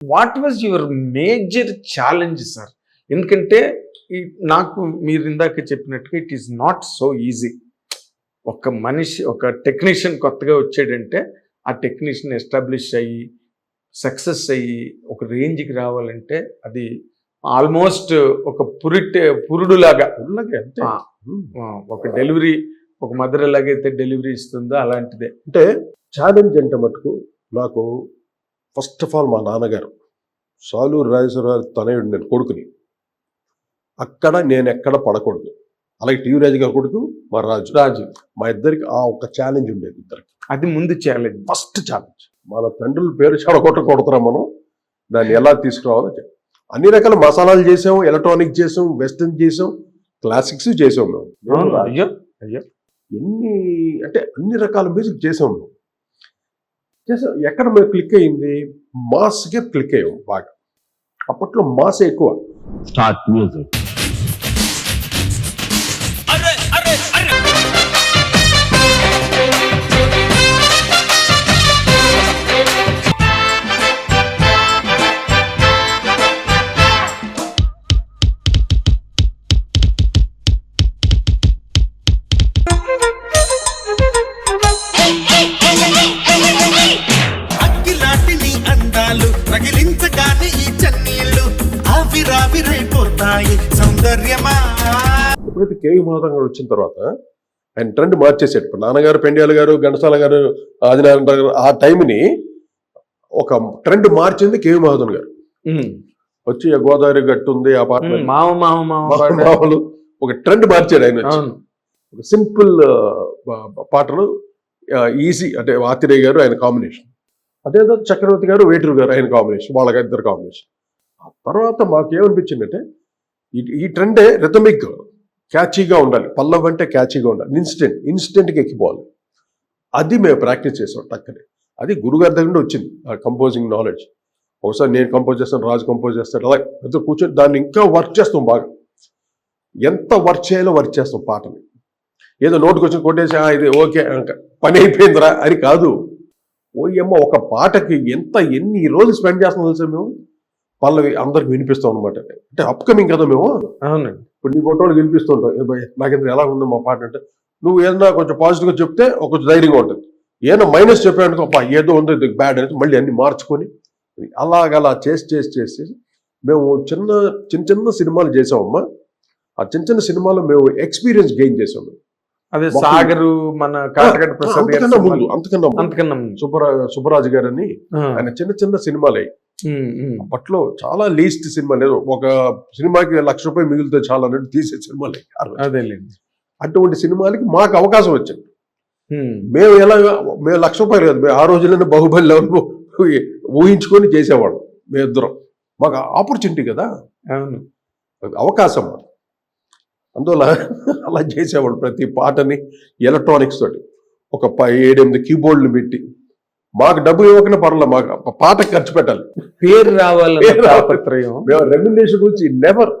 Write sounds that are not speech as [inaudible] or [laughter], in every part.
What was your major challenge sir? ఎందుకంటే నాకు మీరు ఇందాక చెప్పినట్టుగా it is not so easy. ఒక మనిషి ఒక టెక్నీషియన్ కొత్తగా వచ్చాడంటే ఆ టెక్నీషియన్ ఎస్టాబ్లిష్ అయ్యి సక్సెస్ అయ్యి ఒక రేంజ్కి రావాలంటే అది ఆల్మోస్ట్ ఒక పురిట్ పురుడులాగా ఒక డెలివరీ ఒక మదర్ ఎలాగైతే డెలివరీ ఇస్తుందో అలాంటిదే. అంటే ఛాలెంజ్ అంటే మటుకు నాకు ఫస్ట్ ఆఫ్ ఆల్ మా నాన్నగారు సాలూరు రాజేశ్వరరావు తనయుడు నేను కొడుకుని అక్కడ నేను ఎక్కడ పడకూడదు. అలాగే టీవీ రాజు గారి కొడుకు మా రాజు రాజు. మా ఇద్దరికి ఆ ఒక ఛాలెంజ్ ఉండేది ఇద్దరికి. అది ముందు ఛాలెంజ్ ఫస్ట్ ఛాలెంజ్ మన తండ్రుల పేరు చెడగొట్టకూడతారా మనం. దాన్ని ఎలా తీసుకురావాలో అన్ని రకాల మసాలాలు చేసాం ఎలక్ట్రానిక్ చేసాం వెస్టర్న్ చేసాం క్లాసిక్స్ చేసాం మేము. అయ్యో అయ్యో. ఎన్ని అంటే అన్ని రకాల మ్యూజిక్ చేసాం మేము. జస్ట్ ఎక్కడ మేము క్లిక్ అయింది మాస్కే క్లిక్ అయ్యాం బాగా. అప్పట్లో మాస్ ఎక్కువ. స్టార్ట్ మ్యూజిక్ కేవి మాధవ్ గారు వచ్చిన తర్వాత ఆయన ట్రెండ్ మార్చేసాడు ఇప్పుడు నాన్నగారు పెండ్యాల గారు ఘంటసాల గారు ఆదినారాయణ గారు ఆ టైంని ఒక ట్రెండ్ మార్చింది కేవి మాధవన్ గారు. వచ్చి ఆ గోదావరి గట్టు ఉంది ఆ పాట. మామూలు ఒక ట్రెండ్ మార్చాడు ఆయన ఒక సింపుల్ పాటలు ఈజీ అంటే ఆతిరేయ గారు ఆయన కాంబినేషన్. అదేదో చక్రవర్తి గారు వేటూరు గారు ఆయన కాంబినేషన్ వాళ్ళ ఇద్దరు కాంబినేషన్. ఆ తర్వాత మాకు ఏమనిపించిందంటే ఈ- ఈ ట్రెండే రిథమిక్. క్యాచీగా ఉండాలి. పల్లవ్ అంటే క్యాచీగా ఉండాలి. ఇన్స్టెంట్ ఇన్స్టెంట్గా ఎక్కిపోవాలి. అది మేము ప్రాక్టీస్ చేసాం టక్కనే. అది గురుగారి దగ్గర నుండి వచ్చింది ఆ కంపోజింగ్ నాలెడ్జ్. ఒకసారి నేను కంపోజ్ చేస్తాను రాజు కంపోజ్ చేస్తాడు అలా ఇద్దరు కూర్చొని దాన్ని ఇంకా వర్క్ చేస్తాం బాగా. ఎంత వర్క్ చేయాలో వర్క్ చేస్తాం పాటని. ఏదో నోటుకు వచ్చి కొట్టేసి ఇది ఓకే పని అయిపోయిందిరా అని కాదు. ఓయమ్మ ఒక పాటకి ఎంత ఎన్ని రోజులు స్పెండ్ చేస్తాం తెలుసా మేము? పల్లవి అందరికి వినిపిస్తాం అనమాట అంటే అప్కమింగ్ కదా మేము? అవునండి. ఇప్పుడు నీ ఫోటోలు వినిపిస్తుంటాం "ఏ భయ్, నాకింత ఎలా ఉంది మా పాట అంటే నువ్వు ఏదన్నా కొంచెం పాజిటివ్గా చెప్తే ఒక కొంచెం ధైర్యంగా ఉంటుంది ఏదైనా మైనస్ అబ్బా ఏదో ఉంది ఇది బ్యాడ్ అనేది మళ్ళీ అన్ని మార్చుకొని అలాగలా చేసి చేసి చేసి మేము చిన్న చిన్న చిన్న సినిమాలు చేసామమ్మా ఆ చిన్న చిన్న సినిమాలు మేము ఎక్స్పీరియన్స్ గెయిన్ చేసాం మేము. అదే సాగరు మన కాటగడ్డ ప్రసాద్ అంతకన్నా ముందు. అంతకన్నా ముందు. అంతకన్నా ముందు. సుబ్బరా సుబ్బరాజు గారని. ఆయన చిన్న చిన్న సినిమాలే ఉమ్. అప్పట్లో చాలా లీస్ట్ సినిమా లేదు. ఒక సినిమాకి లక్ష రూపాయలు మిగిలితే చాలా అన్నట్టు తీసే సినిమాలే అదేలేండి. అటువంటి సినిమాలకి మాకు అవకాశం వచ్చింది. మేము ఎలా మేము లక్ష రూపాయలు కాదు. మేము ఆ రోజుల్లోనే బాహుబలి లెవెల్ ఊహించుకొని చేసేవాళ్ళం. మేము ఇద్దరం. మాకు ఆపర్చునిటీ కదా. అవకాశం మాకు. అందువల్ల అలా చేసేవాడు ప్రతి పాటని ఎలక్ట్రానిక్స్ తోటి. ఒక ఏడెనిమిది కీబోర్డులు పెట్టి మాకు డబ్బు ఇవ్వకనే పర్వాలేదు మాకు పాటకి ఖర్చు పెట్టాలి. పేరు రావాలి. మేము రెమ్యునేషన్ గురించి నెవర్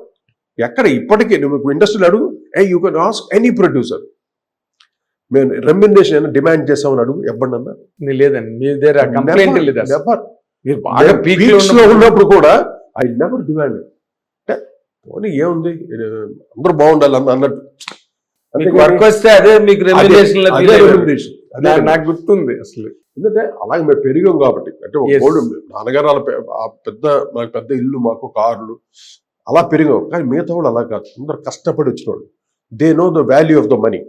ఎక్కడ ఇప్పటికీ నువ్వు ఇండస్ట్రీలో అడుగు ఏ you can ask any producer మేము రెమ్యునేషన్ ఏమైనా డిమాండ్ చేసామని అడుగు ఎప్పుడన్నా లేదండి మీ దగ్గర కంప్లైంట్ లేదు. నెవర్ మీరు బాగా పీక్స్లో ఉన్నప్పుడు కూడా ఐ నెవర్ డిమాండ్ అంటే పోనీ ఏముంది? అందరూ బాగుండాలి అన్న- అన్నట్టు. వర్క్ వస్తే అదే మీకు అదే- రెమ్యునేషన్లో అదే feel అయ్యారు. remuneration. అదే నా- నాకు గుర్తుంది అసలు. ఎందుకంటే అలాగే మేము పెరిగాం కాబట్టి. అంటే. గోల్డ్ నాన్నగారు అలా పెద్ద మాకు పెద్ద ఇల్లు మాకు కార్లు అలా పెరిగాం. కానీ మిగతా వాళ్ళు అలా కాదు. అందరు కష్టపడి వచ్చిన వాళ్ళు they know the value of the money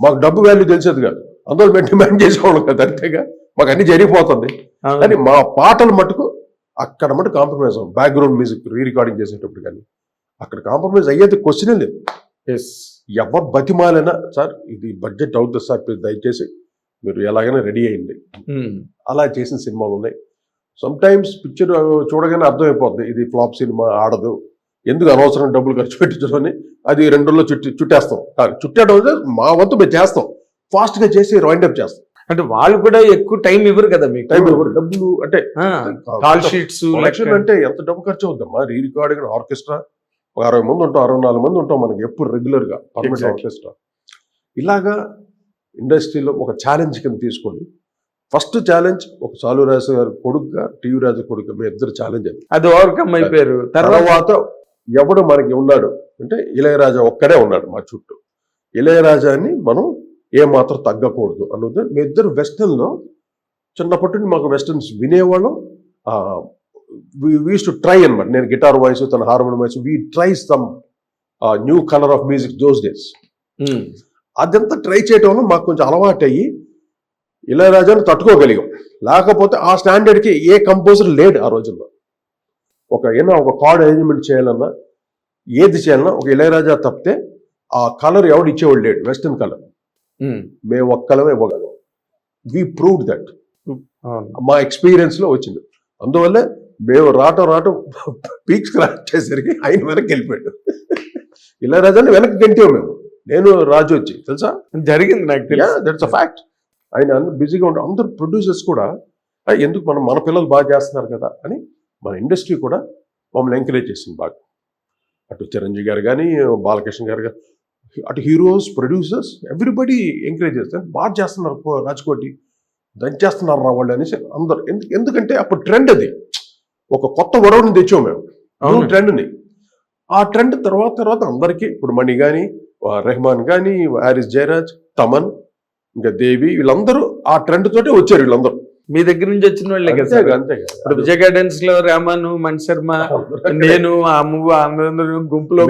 మాకు డబ్బు వాల్యూ తెలిసేది కాదు. అందరూ మేము డిమాండ్ చేసేవాళ్ళం కదా అంతేగా? మాకు అన్ని జరిగిపోతుంది. కానీ మా పాటలు మటుకు అక్కడ మటుకు కాంప్రమైజ్ అవ్వం బ్యాక్గ్రౌండ్ మ్యూజిక్ రీ రికార్డింగ్ చేసేటప్పుడు కానీ. అక్కడ కాంప్రమైజ్ అయ్యేది క్వశ్చనే లేదు. Yes. ఎవరు బతిమాలైనా సార్ ఇది బడ్జెట్ అవుతుంది సార్ దయచేసి. మీరు ఎలాగైనా రెడీ అయ్యింది ఉమ్. అలా చేసిన సినిమాలు ఉన్నాయి. సమ్ టైమ్స్ పిక్చర్ చూడగానే అర్థమైపోద్ది. ఇది ఫ్లాప్ సినిమా ఆడదు. ఎందుకు అనవసరం డబ్బులు ఖర్చు పెట్టించడం అది రెండు రోజుల్లో చుట్టి చుట్టేస్తాం. కానీ చుట్టేయడం మా వంతు మేము చేస్తాం. ఫాస్ట్గా చేసి అప్ చేస్తాం. అంటే వాళ్ళు కూడా ఎక్కువ టైం ఇవ్వరు కదా మీకు? టైం ఎవరు డబ్బులు అంటే కాల్ షీట్స్ అంటే ఎంత డబ్బు ఖర్చు అవుద్దమ్మా రీ రికార్డింగ్ ఆర్కెస్ట్రా ఒక అరవై మంది ఉంటాం అరవై నాలుగు మంది ఉంటాం మనకి ఎప్పుడు రెగ్యులర్గా. పర్మనెంట్. ఆర్కెస్ట్రా ఇలాగా ఇండస్ట్రీలో ఒక ఛాలెంజ్ కింద తీసుకొని ఫస్ట్ ఛాలెంజ్ ఒక సాలురాజు గారి కొడుకుగా టీవీ రాజు కొడుకు మీ ఇద్దరు ఛాలెంజ్ అది. అది ఓవర్కమ్ అయిపోయారు. తర్వాత? ఎవడు మనకి ఉన్నాడు? అంటే ఇళయరాజా ఒక్కడే ఉన్నాడు మా చుట్టూ. ఇళయరాజాని మనం ఏ మాత్రం తగ్గకూడదు అన్నది మీ ఇద్దరు వెస్టర్న్లో చిన్నప్పటి నుండి మాకు వెస్టర్న్స్ వినేవాళ్ళం. వీస్ టు ట్రై అనమాట నేను గిటార్ వాయిస్ తన harmonium voice we try some new colour of music those days అదంతా ట్రై చేయడం వల్ల మాకు కొంచెం అలవాటు అయ్యి ఇళయరాజాను తట్టుకోగలిగాం. లేకపోతే ఆ స్టాండర్డ్కి ఏ కంపోజర్ లేడు ఆ రోజుల్లో. ఒక ఏదైనా ఒక కార్డ్ అరేంజ్మెంట్ చేయాలన్నా ఏది చేయాలన్నా ఒక ఇళయరాజా తప్పితే ఆ కలర్ ఎవడు ఇచ్చేవాడు లేడు వెస్టర్న్ కలర్. మేము ఒక్కలమే ఇవ్వగలం. We proved that. మా ఎక్స్పీరియన్స్లో వచ్చింది. అందువల్ల మేము రావటం రావటం పీక్స్ క్రాస్ చేసరికి ఆయన వెనక్కి వెళ్ళిపోయాడు. ఇళయరాజాని వెనక్కి గంటాం మేము. నేను రాజు వచ్చి తెలుసా? జరిగింది నాకు తెలుసు. దట్స్ అ ఫ్యాక్ట్ ఆయన బిజీగా ఉంటారు అందరు ప్రొడ్యూసర్స్ కూడా "ఆ, ఎందుకు మనం మన పిల్లలు బాగా చేస్తున్నారు కదా అని మన ఇండస్ట్రీ కూడా మమ్మల్ని ఎంకరేజ్ చేసింది బాగా. అటు చిరంజీవి గారు కానీ బాలకృష్ణ గారు కానీ అటు హీరోస్ ప్రొడ్యూసర్స్ ఎవ్రీబడి ఎంకరేజ్ చేస్తారు బాగా చేస్తున్నారు రాజ్కోటి దంచేస్తున్నారు రా వాళ్ళు అనేసి అందరు. ఎందు- ఎందుకంటే అప్పుడు ట్రెండ్ అది. ఒక కొత్త వరవడిని తెచ్చాం మేము. ట్రెండ్ని ఆ ట్రెండ్ తర్వాత తర్వాత అందరికీ ఇప్పుడు మణి కానీ రెహమాన్ కానీ హారిస్ జయరాజ్ తమన్ ఇంకా దేవి వీళ్ళందరూ ఆ ట్రెండ్ తోటే వచ్చారు వీళ్ళందరూ. మీ దగ్గర నుంచి వచ్చిన వాళ్ళే కదా ఇప్పుడు విజయ్ గార్డెన్స్లో రామాను మణి శర్మ నేను ఆ మూవ్ అందరూ గుంపులో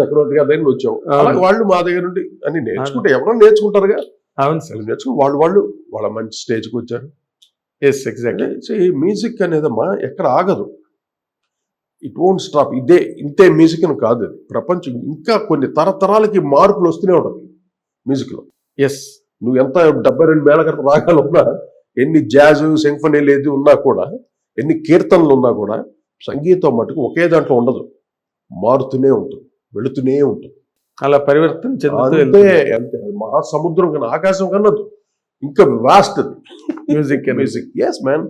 చక్రవర్తి గారి దగ్గర నుంచి వచ్చాం. అవును. అలాగే వాళ్ళు మా దగ్గర నుండి అని నేర్చుకుంటే ఎవరో నేర్చుకుంటారుగా? అవును సార్. నేర్చుకుని వాళ్ళు వాళ్ళు వాళ్ళ మంచి స్టేజ్కి వచ్చారు. ఎస్ ఎగ్జాక్ట్లీ మ్యూజిక్ అనేదమ్మా ఎక్కడ ఆగదు. ఇట్ ఓంట్ స్టాప్ ఇదే ఇంతే మ్యూజిక్ అని కాదు అది. ప్రపంచం ఇంకా కొన్ని తరతరాలకి మార్పులు వస్తూనే ఉంటుంది మ్యూజిక్లో ఎస్ నువ్వు ఎంత డెబ్బై రెండు మేళకర రాగాలు ఉన్నా ఎన్ని జాజ్ సింఫనీలు ఏది ఉన్నా కూడా ఎన్ని కీర్తనలు ఉన్నా కూడా సంగీతం మటుకు ఒకే దాంట్లో ఉండదు. మారుతూనే ఉంటుంది వెళుతూనే ఉంటుంది. అలా పరివర్తన చెందుతూ అంతే మహాసముద్రం కన్నా ఆకాశం కన్నా ఇంకా vast music. Music yes man.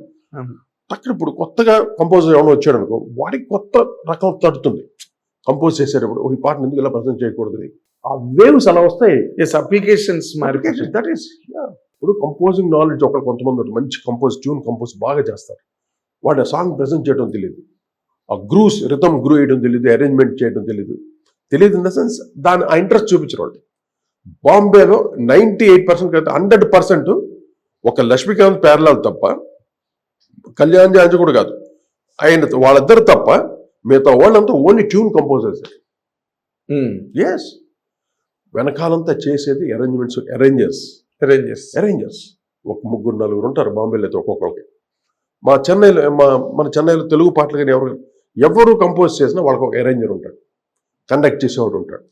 అక్కడ ఇప్పుడు కొత్తగా కంపోజర్ ఎవరైనా వచ్చాడు అనుకో వాడికి కొత్త రకం తడుతుంది. కంపోజ్ చేసేటప్పుడు "ఓ, ఈ పాటను ఎందుకు ఇలా ప్రజెంట్ చేయకూడదు? ఆ వేవ్స్ అలా వస్తాయి. అప్లికేషన్స్ దట్ ఈస్ ఇప్పుడు కంపోజింగ్ నాలెడ్జ్ ఒక కొంతమంది. మంచి కంపోజ్ ట్యూన్ కంపోజ్ బాగా చేస్తారు. వాడు ఆ సాంగ్ ప్రజెంట్ చేయడం తెలియదు ఆ గ్రూస్ రిథమ్ గ్రూ వేయడం తెలియదు అరేంజ్మెంట్ చేయడం తెలియదు తెలియదు ఇన్ ద సెన్స్ దాని ఆ ఇంట్రెస్ట్ చూపించరు వాళ్ళు బాంబేలో నైంటీ ఎయిట్ పర్సెంట్ కదా హండ్రెడ్ పర్సెంట్ ఒక లక్ష్మీకాంత్ పేర్లాల్ తప్ప కళ్యాణ్ జాంజ కూడా కాదు. ఆయన వాళ్ళిద్దరు తప్ప మిగతా వాళ్ళంతా only tune composers. Hmm. Yes వెనకాలంతా చేసేది అరేంజ్మెంట్స్ అరేంజర్స్ అరేంజర్స్ అరేంజర్స్ ఒక ముగ్గురు నలుగురు ఉంటారు బాంబేలో అయితే ఒక్కొక్కరికి. మా చెన్నైలో మా మన చెన్నైలో తెలుగు పాటలు కానీ ఎవరు ఎవరు కంపోజ్ చేసినా వాళ్ళకి ఒక అరేంజర్ ఉంటాడు. కండక్ట్ చేసేవాడు ఉంటాడు.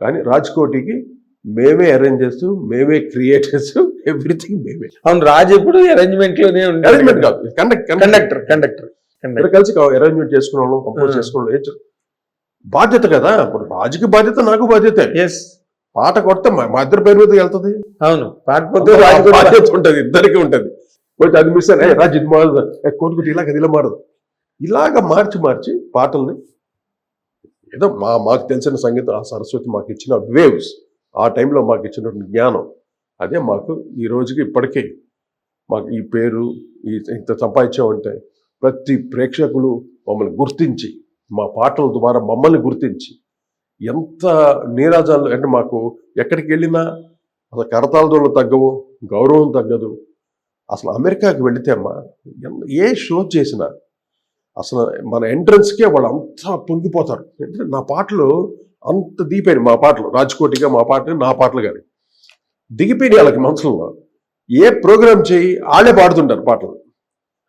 కానీ రాజ్కోటికి మేమే అరేంజర్స్ మేమే క్రియేటర్స్ ఎవ్రీథింగ్ మేమే అవును రాజు ఎప్పుడు అరేంజ్మెంట్లోనే అరేంజ్మెంట్ కాదు. కండక్ట్ కండక్టర్ కండక్టర్ ఇద్దరు కలిసి అరేంజ్మెంట్ చేసుకునే వాళ్ళం కంపోజ్ Hmm. చేసుకునే వాళ్ళం. ఏం చే- బాధ్యత కదా ఇప్పుడు రాజుకి బాధ్యత నాకు బాధ్యత. ఎస్ పాట కొడితే మా ఇద్దరి పేరు మీద వెళ్తుంది. అవును కూడా బాధ్యత ఉంటుంది ఇద్దరికి ఉంటుంది. కొంచెం అది మిస్ అయ్యి రాజు ఇది మారదు కొట్టుకుంటే ఇలాగ ఇలా మారదు. ఇలాగ మార్చి మార్చి పాటల్ని ఏదో మా మాకు తెలిసిన సంగీతం ఆ సరస్వతి మాకు ఇచ్చిన వేవ్స్ ఆ టైంలో మాకు ఇచ్చినటువంటి జ్ఞానం అదే మాకు ఈ రోజుకి ఇప్పటికే మాకు ఈ పేరు ఈ ఇంత సంపాదించామంటే ప్రతి ప్రేక్షకులు మమ్మల్ని గుర్తించి మా పాటల ద్వారా మమ్మల్ని గుర్తించి ఎంత నీరాజాలు అంటే మాకు ఎక్కడికి వెళ్ళినా అసలు కరతాళదోళ్ళు తగ్గవు గౌరవం తగ్గదు. అసలు అమెరికాకి వెళితే అమ్మా ఏ షో చేసినా అసలు మన ఎంట్రన్స్కే వాళ్ళు అంతా పొంగిపోతారు. అంటే నా పాటలు అంత దీపాయి మా పాటలు. రాజ్కోటిగా మా పాటలు నా పాటలు కానీ. దిగిపోయినాయి వాళ్ళకి మనసులో ఏ ప్రోగ్రామ్ చేయి వాళ్ళే పాడుతుంటారు పాటలు.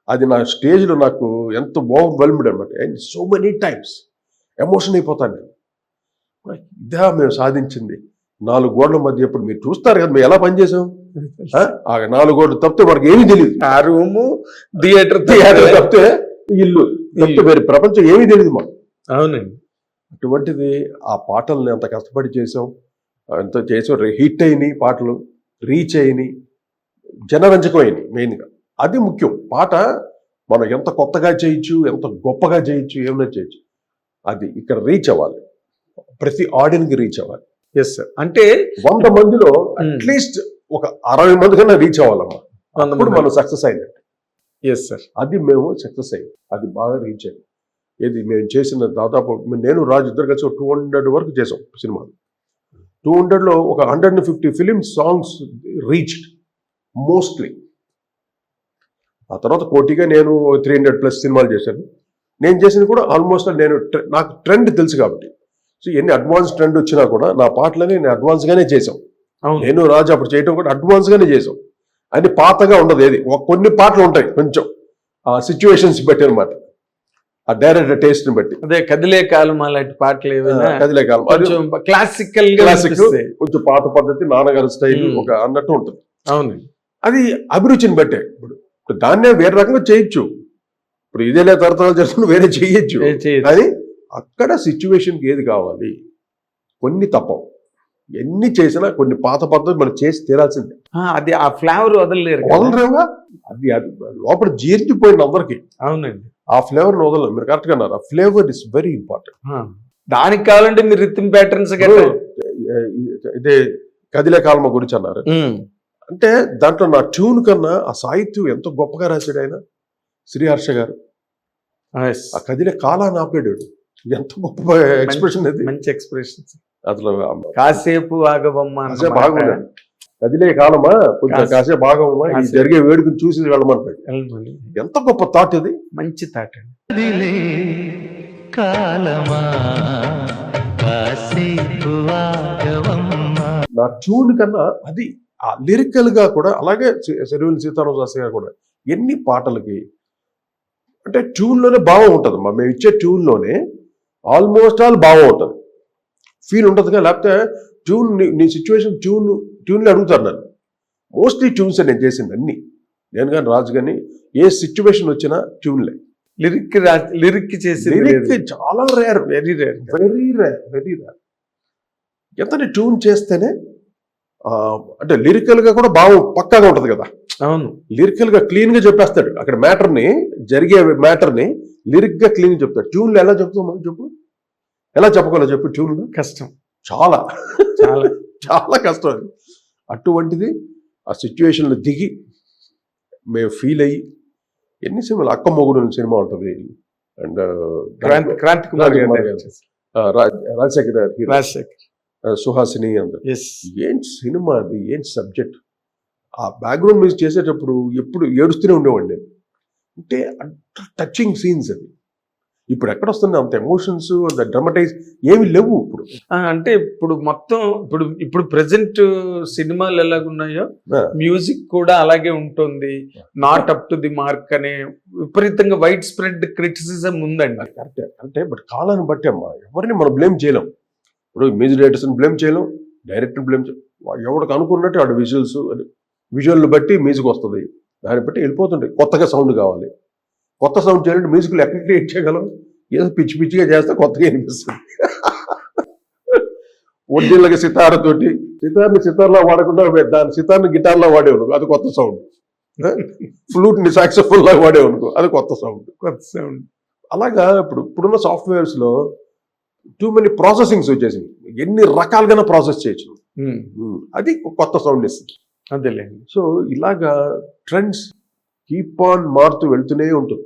అది నా స్టేజ్లో నాకు ఎంత ఓవర్వెల్మ్డ్ అనమాట and so many times emotion అయిపోతాను నేను. ఇదా మేము సాధించింది. నాలుగు గోడల మధ్య ఇప్పుడు మీరు చూస్తారు కదా మేము ఎలా పనిచేసాం ఆ? ఆ నాలుగు గోడలు తప్పితే మనకి ఏమీ తెలియదు ఆ రూము థియేటర్ థియేటర్ తప్పితే ఇల్లు తప్పితే వేరే ప్రపంచం ఏమీ తెలియదు మాకు. అవునండి. అటువంటిది ఆ పాటల్ని అంత కష్టపడి చేసాం ఎంతో చేసాం హిట్ అయినాయి పాటలు రీచ్ అయినాయి జనరంజకం అయినాయి మెయిన్గా అది ముఖ్యం. పాట మనం ఎంత కొత్తగా చేయొచ్చు ఎంత గొప్పగా చేయొచ్చు ఏమైనా చేయొచ్చు. అది ఇక్కడ రీచ్ అవ్వాలి. ప్రతి ఆడియన్కి రీచ్ అవ్వాలి. ఎస్ సార్ అంటే వంద మందిలో Hmm. అట్లీస్ట్ ఒక అరవై మంది కన్నా రీచ్ అవ్వాలమ్మా. అప్పుడు మనం సక్సెస్ అయినట్టు. ఎస్ సార్ అది మేము సక్సెస్ అయ్యాం. అది బాగా రీచ్ అయ్యింది ఇది మేము చేసిన దాదాపు నేను రాజు ఇద్దరు కలిసి టూ హండ్రెడ్ వరకు చేసాం సినిమాలు. టూ హండ్రెడ్లో ఒక hundred and fifty film songs reached mostly ఆ తర్వాత కోటిగా నేను త్రీ హండ్రెడ్ ప్లస్ సినిమాలు చేశాను. నేను చేసింది కూడా ఆల్మోస్ట్ నేను నాకు ట్రెండ్ తెలుసు కాబట్టి. సో ఎన్ని అడ్వాన్స్ ట్రెండ్ వచ్చినా కూడా నా పాటలని నేను అడ్వాన్స్గానే చేసాం నేను రాజు అప్పుడు చేయటం కూడా అడ్వాన్స్గానే చేసాం అది పాతగా ఉండదు ఏది? ఒక కొన్ని పాటలు ఉంటాయి కొంచెం. ఆ సిచ్యువేషన్స్ బట్టి అనమాట ఆ డైరెక్ట్ టేస్ట్ని బట్టి. అదే కదిలే కాలం అలాంటి పాటలు ఏమైనా కదిలే కాలం. కొంచెం క్లాసికల్ క్లాసిక్. కొంచెం పాత పద్ధతి నాన్నగారి స్టైల్. ఒక అన్నట్టు ఉంటుంది. అవును. అది అభిరుచిని బట్టే. ఇప్పుడు దాన్నే వేరే రకంగా చేయొచ్చు. ఇప్పుడు ఇదేలే తరతరాలు చేస్తున్న వేరే చేయొచ్చు. కానీ అక్కడ సిచ్యువేషన్కి ఏది కావాలి? కొన్ని తప్పవు. ఎన్ని చేసినా కొన్ని పాత పద్ధతి మనం చేసి తీరాల్సిందే. అది ఆ ఫ్లేవర్ వదలలేరు కదా. వదలరేవుగా అది అది లోపల జీర్తిపోయిన అందరికి. అవునండి. ఆ ఫ్లేవర్ వదలరు మీరు కరెక్ట్గా అన్నారు. ఆ ఫ్లేవర్ ఇస్ వెరీ ఇంపార్టెంట్. దానికి కావాలంటే మీరు రిథమ్ ప్యాటర్న్స్ ఇదే కదిలే కాలమ గురించి అన్నారు. అంటే దాంట్లో నా ట్యూన్ కన్నా ఆ సాహిత్యం ఎంత గొప్పగా రాశాడు ఆయన? శ్రీహర్ష గారు. ఆ కదిలే కాలాన్ని ఆపాడు. ఎంత గొప్ప ఎక్స్ప్రెషన్ అది. మంచి ఎక్స్ప్రెషన్స్ అసలు కాసేపు ఆగవమ్మ. బాగున్నాడు కదిలే కాలమా కొంచెం కాసే- కాసేపు బాగమా ఈ కాసేపు. జరిగే వేడుకను చూసి వెళ్ళమంటాడు. వెళ్ళమని. ఎంత గొప్ప థాట్ ఇది. మంచి తాట అండి. నా ట్యూన్ కన్నా అది ఆ లిరికల్గా కూడా అలాగే సెరవిల్ సీతారామ శాస్త్రి గారు కూడా ఎన్ని పాటలకి అంటే ట్యూన్లోనే భావం ఉంటుంది మా మేము ఇచ్చే ట్యూన్లోనే ఆల్మోస్ట్ ఆల్ భావం ఉంటుంది. ఫీల్ ఉంటుందిగా లేకపోతే ట్యూన్ నీ- నీ సిచ్యువేషన్ ట్యూన్ ట్యూన్లో అడుగుతారు నన్ను మోస్ట్లీ ట్యూన్స్ నేను చేసింది అన్ని. నేను కానీ రాజు కానీ ఏ సిచ్యువేషన్ వచ్చినా ట్యూన్లే లిరిక్ లిరిక్ చేసి లిరిక్ చాలా rare very rare very rare very rare ఎంతని ట్యూన్ చేస్తేనే అంటే లిరికల్గా కూడా భావం పక్కాగా ఉంటది కదా. అవును. లిరికల్గా క్లీన్గా చెప్పేస్తాడు. అక్కడ మ్యాటర్ని జరిగే మ్యాటర్ని లిరిక్గా క్లీన్ చెప్తాడు ట్యూన్లు ఎలా చెప్తాం మనం చెప్పు? ఎలా చెప్పగలవు చెప్పు ట్యూన్లు కష్టం. చాలా. చాలా. [laughs] చాలా కష్టం అది. అటువంటిది ఆ సిచ్యువేషన్లో దిగి మేము ఫీల్ అయ్యి ఎన్ని సినిమాలు? అక్క మొగుడు సినిమా ఉంటుంది. అండ్ క్రాంతి క్రాంతి కుమార్. రాజశేఖర్. రాజశేఖర్. సుహాసిని అందరు. ఎస్ ఏంటి సినిమా అది? ఏంటి సబ్జెక్ట్? ఆ బ్యాక్గ్రౌండ్ మ్యూజిక్ చేసేటప్పుడు ఎప్పుడు ఏడుస్తూనే ఉండేవాడిని అంటే అంత టచింగ్ సీన్స్ అది ఇప్పుడు ఎక్కడ వస్తుంది అంత ఎమోషన్స్ అంత డ్రమటైజ్ ఏమి లేవు ఇప్పుడు. అంటే ఇప్పుడు మొత్తం ఇప్పుడు ఇప్పుడు ప్రెసెంట్ సినిమాలు ఎలాగున్నాయో. మ్యూజిక్ కూడా అలాగే ఉంటుంది. Not up to the mark అనే విపరీతంగా వైడ్ స్ప్రెడ్ క్రిటిసిజం ఉందండి. కరెక్టే అంటే బట్ కాలాన్ని బట్టి అమ్మా ఎవరిని మనం బ్లేమ్ చేయలేం. ఇప్పుడు మ్యూజిక్ డైరెక్టర్స్ని బ్లేమ్ చేయలేం డైరెక్టర్ బ్లేమ్ చేయలేం ఎవరికి అనుకున్నట్టు ఆడు విజువల్స్ విజువల్ బట్టి మ్యూజిక్ వస్తుంది. దాన్ని బట్టి వెళ్ళిపోతుంటాయి. కొత్తగా సౌండ్ కావాలి. కొత్త సౌండ్ చేయాలంటే మ్యూజిక్లు ఎక్కడ క్రియేట్ చేయగలం ఏదో పిచ్చి పిచ్చిగా చేస్తే కొత్తగా అనిపిస్తుంది. ఒరిజినల్గా సితారతోటి సితార్ని సితార్లా వాడకుండా దాని సితార్ని గిటార్లా వాడేవనుకో అది కొత్త సౌండ్. ఫ్లూట్ని సాక్సఫుల్ లా వాడేవనుకో అది కొత్త సౌండ్. కొత్త సౌండ్. అలాగా ఇప్పుడు ఇప్పుడున్న సాఫ్ట్వేర్స్లో టూ మెనీ ప్రాసెసింగ్స్ వచ్చేసింది ఎన్ని రకాలుగా ప్రాసెస్ చేయొచ్చు. అది కొత్త సౌండ్ ఇస్తుంది అదేలేండి సో ఇలాగా ట్రెండ్స్ కీప్ ఆన్ మారుతూ వెళ్తూనే ఉంటుంది.